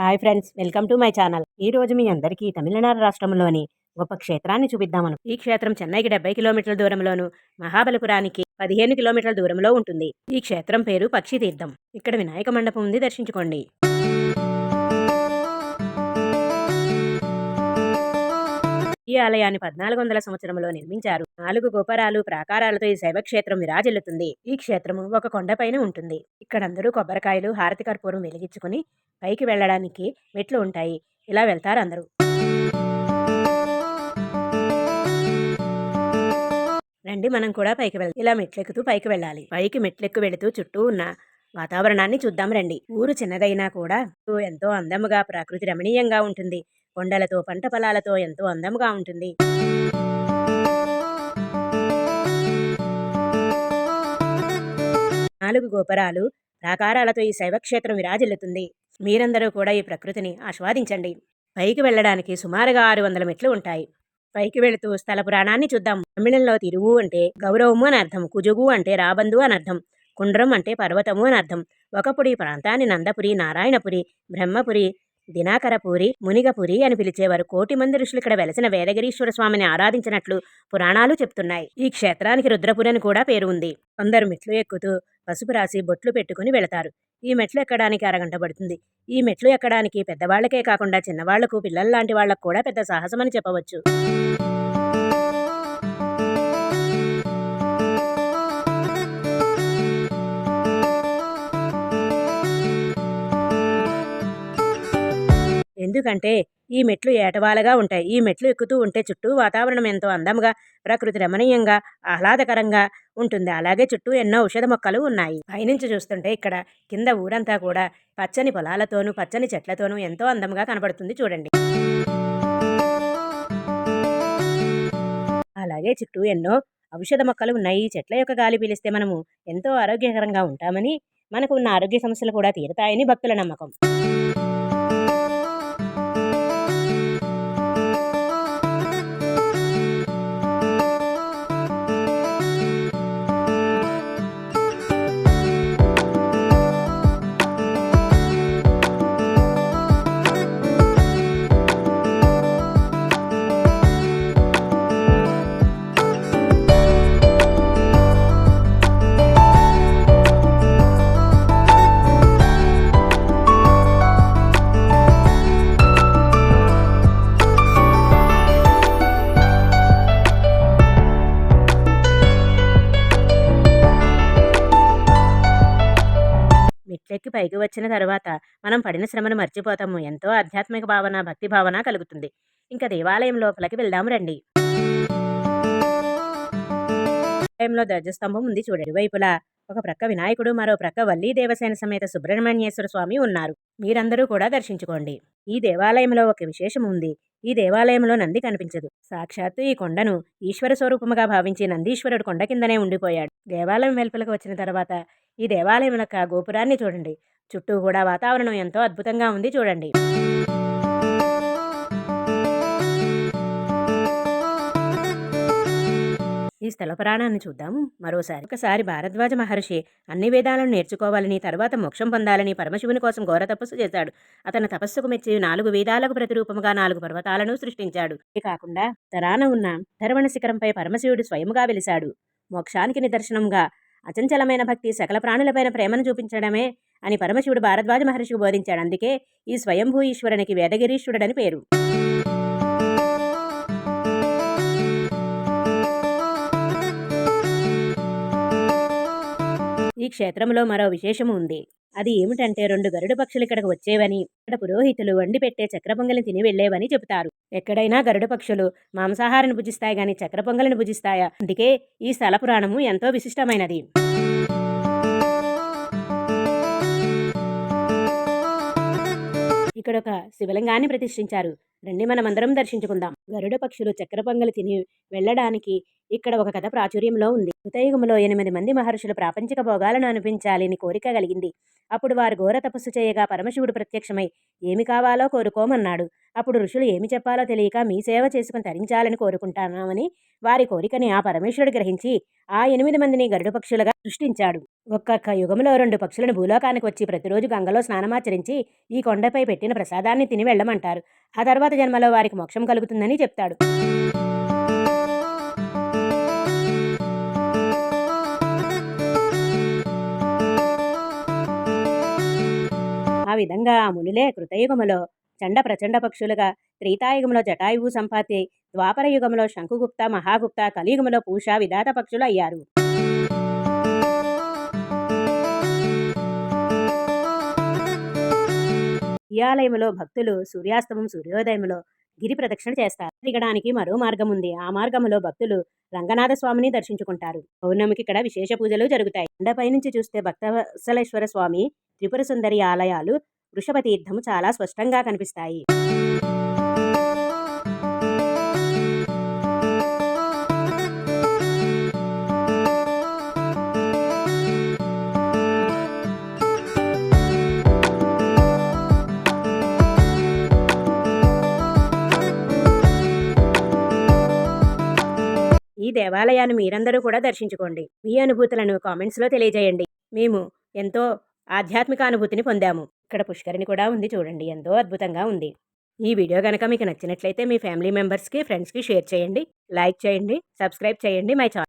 Hi friends welcome to my channel. ఈ రోజు మీ అందరికీ తమిళనాడు రాష్ట్రంలోని గొప్ప క్షేత్రాన్ని చూపిద్దామను. ఈ క్షేత్రం చెన్నైకి డెబ్బై కిలోమీటర్ల దూరంలోను మహాబలిపురానికి పదిహేను కిలోమీటర్ల దూరంలో ఉంటుంది. ఈ క్షేత్రం పేరు పక్షి తీర్థం ఇక్కడ వినాయక మండపం ఉంది దర్శించుకోండి. ఈ ఆలయాన్ని పద్నాలుగు వందల సంవత్సరంలో నిర్మించారు. నాలుగు గోపురాలు ప్రాకారాలతో ఈ శైవక్షేత్రం విరాజిల్లుతుంది. ఈ క్షేత్రము ఒక కొండపైన ఉంటుంది. ఇక్కడ అందరూ కొబ్బరికాయలు హారతి కర్పూరం వెలిగించుకుని పైకి వెళ్ళడానికి మెట్లు ఉంటాయి. ఇలా వెళ్తారు అందరూ. రండి మనం కూడా పైకి వెళ్దాం ఇలా మెట్లెక్కుతూ పైకి వెళ్ళాలి. పైకి మెట్లెక్కు వెళుతూ చుట్టూ ఉన్న వాతావరణాన్ని చూద్దాం రండి. ఊరు చిన్నదైనా కూడా ఎంతో అందముగా ప్రకృతి రమణీయంగా ఉంటుంది. కొండలతో పంట పొలాలతో ఎంతో అందంగా ఉంటుంది. నాలుగు గోపురాలు ప్రాకారాలతో ఈ శైవక్షేత్రం విరాజిల్లుతుంది. మీరందరూ కూడా ఈ ప్రకృతిని ఆస్వాదించండి. పైకి వెళ్ళడానికి సుమారుగా ఆరు వందల మెట్లు ఉంటాయి. పైకి వెళుతూ స్థల పురాణాన్ని చూద్దాం. తమిళంలో తిరువు అంటే గౌరవము అని అర్థం కుజుగు అంటే రాబందు అని అర్థం కుండ్రం అంటే పర్వతము అని అర్థం. ఒకప్పుడు ఈ ప్రాంతాన్ని నందపురి నారాయణపురి బ్రహ్మపురి దినాకరపూరి మునిగపురి అని పిలిచేవారు. కోటి మంది ఋషులు ఇక్కడ వెలసిన వేదగిరీశ్వర స్వామిని ఆరాధించినట్లు పురాణాలు చెప్తున్నాయి. ఈ క్షేత్రానికి రుద్రపురి అని కూడా పేరు ఉంది. కొందరు మెట్లు ఎక్కుతూ పసుపు రాసి బొట్లు పెట్టుకుని వెళతారు. ఈ మెట్లు ఎక్కడానికి అరగంట పడుతుంది. ఈ మెట్లు ఎక్కడానికి పెద్దవాళ్ళకే కాకుండా చిన్నవాళ్ళకు పిల్లల్లాంటి వాళ్ళకు కూడా పెద్ద సాహసమని చెప్పవచ్చు. ఎందుకంటే ఈ మెట్లు ఏటవాలుగా ఉంటాయి. ఈ మెట్లు ఎక్కుతూ ఉంటే చుట్టూ వాతావరణం ఎంతో అందంగా ప్రకృతి రమణీయంగా ఆహ్లాదకరంగా ఉంటుంది. అలాగే చుట్టూ ఎన్నో ఔషధ మొక్కలు ఉన్నాయి. పైనుంచి చూస్తుంటే ఇక్కడ కింద ఊరంతా కూడా పచ్చని పొలాలతోనూ పచ్చని చెట్లతోనూ ఎంతో అందంగా కనబడుతుంది చూడండి. అలాగే చుట్టూ ఎన్నో ఔషధ మొక్కలు ఉన్నాయి. ఈ చెట్ల యొక్క గాలి పీలిస్తే మనము ఎంతో ఆరోగ్యకరంగా ఉంటామని మనకు ఉన్న ఆరోగ్య సమస్యలు కూడా తీరుతాయని భక్తుల నమ్మకం. పైకి వచ్చిన తర్వాత మనం పడిన శ్రమను మర్చిపోతాము. ఎంతో ఆధ్యాత్మిక భావన భక్తి భావన కలుగుతుంది. ఇంకా దేవాలయం లోపలికి వెళ్దాం రండి. దేవాలయంలో ధ్వజస్తంభం ఉంది చూడండి. వైపులా ఒక ప్రక్క వినాయకుడు మరో ప్రక్క వల్లీ దేవసేన సమేత సుబ్రహ్మణ్యేశ్వర స్వామి ఉన్నారు. మీరందరూ కూడా దర్శించుకోండి. ఈ దేవాలయంలో ఒక విశేషం ఉంది. ఈ దేవాలయంలో నంది కనిపించదు. సాక్షాత్తు ఈ కొండను ఈశ్వర స్వరూపముగా భావించి నందీశ్వరుడు కొండ కిందనే ఉండిపోయాడు. దేవాలయం వెలుపలకు వచ్చిన తర్వాత ఈ దేవాలయం యొక్క గోపురాన్ని చూడండి. చుట్టూ కూడా వాతావరణం ఎంతో అద్భుతంగా ఉంది చూడండి. ఈ స్థల పురాణాన్ని చూద్దాం. మరోసారి ఒకసారి భారద్వాజ మహర్షి అన్ని వేదాలను నేర్చుకోవాలని తర్వాత మోక్షం పొందాలని పరమశివుని కోసం ఘోర తపస్సు చేశాడు. అతని తపస్సుకు మెచ్చి నాలుగు వేదాలకు ప్రతిరూపముగా నాలుగు పర్వతాలను సృష్టించాడు. ఇది కాకుండా తరాన ఉన్న ధర్వణ శిఖరంపై పరమశివుడు స్వయముగా వెలిశాడు. మోక్షానికి నిదర్శనంగా అచంచలమైన భక్తి సకల ప్రాణులపైన ప్రేమను చూపించడమే అని పరమశివుడు భారద్వాజ మహర్షికి బోధించాడు. అందుకే ఈ స్వయంభూ ఈశ్వరునికి వేదగిరీశ్వరుడని పేరు. ఈ క్షేత్రంలో మరో విశేషము ఉంది. అది ఏమిటంటే రెండు గరుడు పక్షులు ఇక్కడకు వచ్చేవని ఇక్కడ పురోహితులు వండి పెట్టే చక్ర పొంగలిని తిని వెళ్ళేవని చెబుతారు. ఎక్కడైనా గరుడ పక్షులు మాంసాహారాన్ని భుజిస్తాయి గాని చక్ర పొంగలిని భుజిస్తాయా అందుకే ఈ స్థల పురాణము ఎంతో విశిష్టమైనది. ఇక్కడ ఒక శివలింగాన్ని ప్రతిష్ఠించారు. రండి మనమందరం దర్శించుకుందాం. గరుడ పక్షులు చక్రపొంగలి తిని వెళ్ళడానికి ఇక్కడ ఒక కథ ప్రాచుర్యంలో ఉంది. కృతయుగంలో ఎనిమిది మంది మహర్షులు ప్రాపంచిక భోగాలను అనిపించాలని కోరిక కలిగింది. అప్పుడు వారు ఘోర తపస్సు చేయగా పరమశివుడు ప్రత్యక్షమై ఏమి కావాలో కోరుకోమన్నాడు. అప్పుడు ఋషులు ఏమి చెప్పాలో తెలియక మీ సేవ చేసుకుని తరించాలని కోరుకుంటున్నామని వారి కోరికని ఆ పరమేశ్వరుడు గ్రహించి ఆ ఎనిమిది మందిని గరుడు పక్షులుగా సృష్టించాడు. ఒక్కొక్క యుగంలో రెండు పక్షులను భూలోకానికి వచ్చి ప్రతిరోజు గంగలో స్నానమాచరించి ఈ కొండపై పెట్టిన ప్రసాదాన్ని తిని వెళ్ళమంటారు. ఆ తర్వాత జన్మలో వారికి మోక్షం కలుగుతుందని చెప్తాడు. ఆ విధంగా ఆ మునులే కృతయుగములో చండ ప్రచండ పక్షులుగా త్రేతాయుగంలో జటాయువు సంపాతి ద్వాపర యుగంలో శంకుగుప్త మహాగుప్త కలియుగంలో పూష విధాత పక్షులు అయ్యారు. ఈ ఆలయంలో భక్తులు సూర్యాస్తమం సూర్యోదయంలో గిరి ప్రదక్షిణ చేస్తారు. దిగడానికి మరో మార్గం ఉంది. ఆ మార్గంలో భక్తులు రంగనాథ స్వామిని దర్శించుకుంటారు. పౌర్ణమికి ఇక్కడ విశేష పూజలు జరుగుతాయి. కొండపై నుంచి చూస్తే భక్తవత్సలేశ్వర స్వామి త్రిపుర సుందరి ఆలయాలు వృషభ తీర్థము చాలా స్పష్టంగా కనిపిస్తాయి. ఈ దేవాలయాన్ని మీరందరూ కూడా దర్శించుకోండి. మీ అనుభూతులను కామెంట్స్లో తెలియజేయండి. మేము ఎంతో ఆధ్యాత్మిక అనుభూతిని పొందాము. ఇక్కడ పుష్కరిణి కూడా ఉంది చూడండి ఎంతో అద్భుతంగా ఉంది. ఈ వీడియో కనుక మీకు నచ్చినట్లయితే మీ ఫ్యామిలీ మెంబర్స్కి ఫ్రెండ్స్కి షేర్ చేయండి లైక్ చేయండి సబ్స్క్రైబ్ చేయండి మై ఛానల్